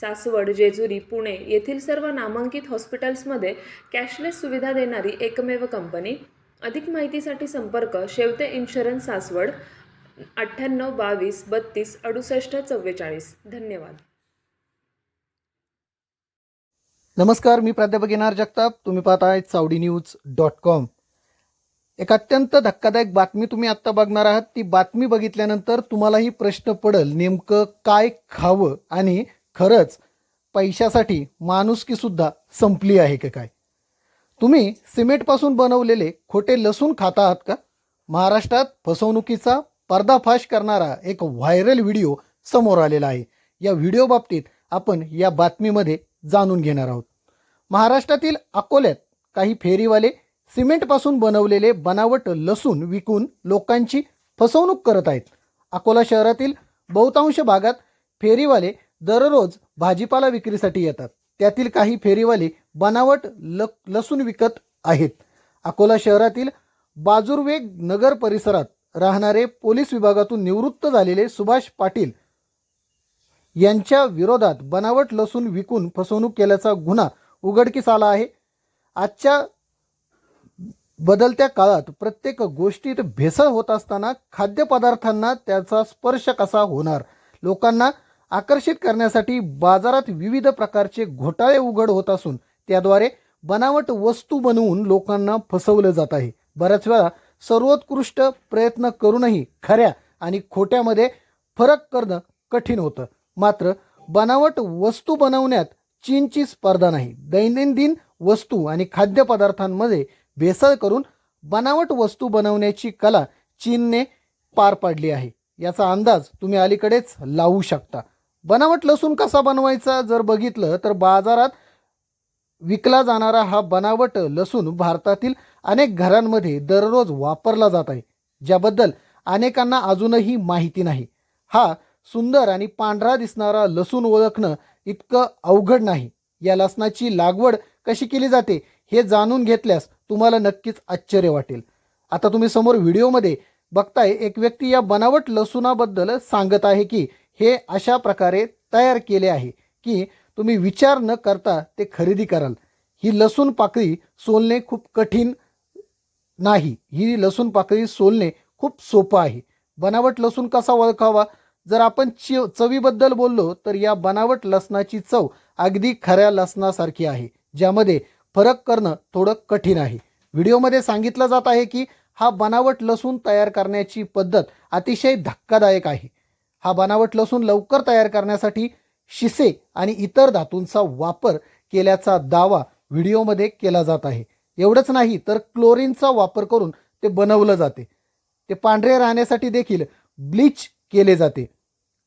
सासवड जेजुरी पुणे येथील सर्व नामांकित हॉस्पिटल्समध्ये कॅशलेस सुविधा देणारी एकमेव कंपनी. अधिक माहितीसाठी संपर्क शेवते इन्शुरन्स सासवड अठ्ठ्याण्णव बावीस बत्तीस अडुसष्ट चव्वेचाळीस. धन्यवाद. नमस्कार मी प्राध्यापक येणार जगताप. तुम्ही पाहताय चावडी न्यूज डॉट कॉम. एक अत्यंत धक्कादायक बातमी तुम्ही आत्ता बघणार आहात. ती बातमी बघितल्यानंतर तुम्हालाही प्रश्न पडेल नेमकं काय खावं आणि खरंच पैशासाठी माणुसकीसुद्धा संपली आहे का काय? तुम्ही सिमेंटपासून बनवलेले खोटे लसूण खाता आहात का? महाराष्ट्रात फसवणुकीचा पर्दाफाश करणारा एक व्हायरल व्हिडिओ समोर आलेला आहे. या व्हिडिओ बाबतीत आपण या बातमीमध्ये जाणून घेणार आहोत. महाराष्ट्रातील अकोल्यात काही फेरीवाले सिमेंटपासून बनवलेले बनावट लसूण विकून लोकांची फसवणूक करत आहेत. अकोला शहरातील बहुतांश भागात फेरीवाले दररोज भाजीपाला विक्रीसाठी येतात. त्यातील काही फेरीवाले बनावट ल लसूण विकत आहेत. अकोला शहरातील बाजुर्वेग नगर परिसरात राहणारे पोलीस विभागातून निवृत्त झालेले सुभाष पाटील यांच्या विरोधात बनावट लसूण विकून फसवणूक केल्याचा गुन्हा उघडकीस आला आहे. आजच्या बदलत्या काळात प्रत्येक गोष्टीत भेसळ होत असताना खाद्यपदार्थांना त्याचा स्पर्श कसा होणार? लोकांना आकर्षित करण्यासाठी बाजारात विविध प्रकारचे घोटाळे उघड होत असून त्याद्वारे बनावट वस्तू बनवून लोकांना फसवलं जात आहे. बऱ्याच वेळा सर्वोत्कृष्ट प्रयत्न करूनही खऱ्या आणि खोट्यामध्ये फरक करणं कठीण होतं. मात्र बनावट वस्तू बनवण्यात चीनची स्पर्धा नाही. दैनंदिन वस्तू आणि खाद्यपदार्थांमध्ये भेसळ करून बनावट वस्तू बनवण्याची कला चीनने पार पाडली आहे. याचा अंदाज तुम्ही अलीकडेच लावू शकता. बनावट लसूण कसा बनवायचा जर बघितलं तर बाजारात विकला जाणारा हा बनावट लसूण भारतातील अनेक घरांमध्ये दररोज वापरला जात आहे ज्याबद्दल अनेकांना अजूनही माहिती नाही. हा सुंदर आणि पांढरा दिसणारा लसूण ओळखणं इतकं अवघड नाही. या लसणाची लागवड कशी केली जाते हे जाणून घेतल्यास तुम्हाला नक्कीच आश्चर्य वाटेल. आता तुम्ही समोर व्हिडिओमध्ये बघताय एक व्यक्ती या बनावट लसूणाबद्दल सांगत आहे की हे अशा प्रकारे तयार केले आहे की तुम्ही विचार न करता ते खरेदी कराल. ही लसूण पाकळी सोलणे खूप कठीण नाही. ही लसूण पाकळी सोलणे खूप सोपं आहे. बनावट लसूण कसा ओळखावा? जर आपण चि चवीबद्दल बोललो तर या बनावट लसणाची चव अगदी खऱ्या लसणासारखी आहे ज्यामध्ये फरक करणं थोडं कठीण आहे. व्हिडिओमध्ये सांगितलं जात आहे की हा बनावट लसूण तयार करण्याची पद्धत अतिशय धक्कादायक आहे. हा बनावट लसूण लवकर तयार करण्यासाठी शिसे आणि इतर धातूंचा वापर केल्याचा दावा व्हिडिओमध्ये केला जात आहे. एवढंच नाही तर क्लोरीनचा वापर करून ते बनवलं जाते. ते पांढरे राहण्यासाठी देखील ब्लीच केले जाते.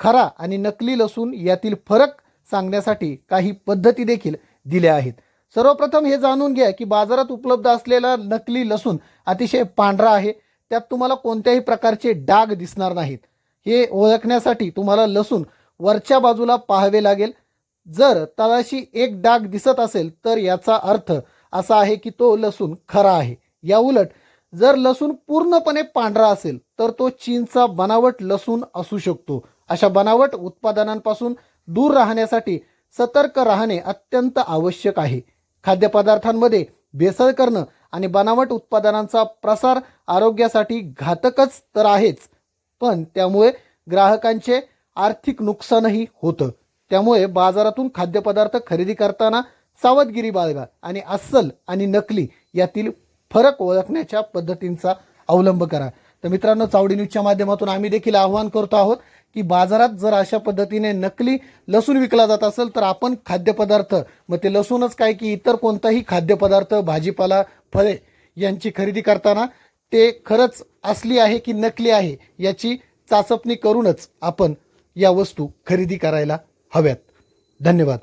खरा आणि नकली लसूण यातील फरक सांगण्यासाठी काही पद्धती देखील दिल्या आहेत. सर्वप्रथम हे जाणून घ्या की बाजारात उपलब्ध असलेला नकली लसूण अतिशय पांढरा आहे. त्यात तुम्हाला कोणत्याही प्रकारचे डाग दिसणार नाहीत. हे ओळखण्यासाठी तुम्हाला लसूण वरच्या बाजूला पाहावे लागेल. जर तळाशी एक डाग दिसत असेल तर याचा अर्थ असा आहे की तो लसूण खरा आहे. या उलट जर लसूण पूर्णपणे पांढरा असेल तर तो चीनचा बनावट लसूण असू शकतो. अशा बनावट उत्पादनांपासून दूर राहण्यासाठी सतर्क राहणे अत्यंत आवश्यक आहे. खाद्यपदार्थांमध्ये भेसळ करणं आणि बनावट उत्पादनांचा प्रसार आरोग्यासाठी घातकच तर आहेच. पण त्यामुळे ग्राहकांचे आर्थिक नुकसानही होतं. त्यामुळे बाजारातून खाद्यपदार्थ खरेदी करताना सावधगिरी बाळगा आणि अस्सल आणि नकली यातील फरक ओळखण्याच्या पद्धतींचा अवलंब करा. तर मित्रांनो चावडी न्यूजच्या माध्यमातून आम्ही देखील आवाहन करतो आहोत की बाजारात जर अशा पद्धतीने नकली लसूण विकला जात असेल तर आपण खाद्यपदार्थ मग ते लसूणच काय की इतर कोणताही खाद्यपदार्थ भाजीपाला फळे यांची खरेदी करताना ते खरंच असली आहे की नकली आहे याची चाचपणी करूनच आपण या वस्तू खरेदी करायला हव्यात. धन्यवाद.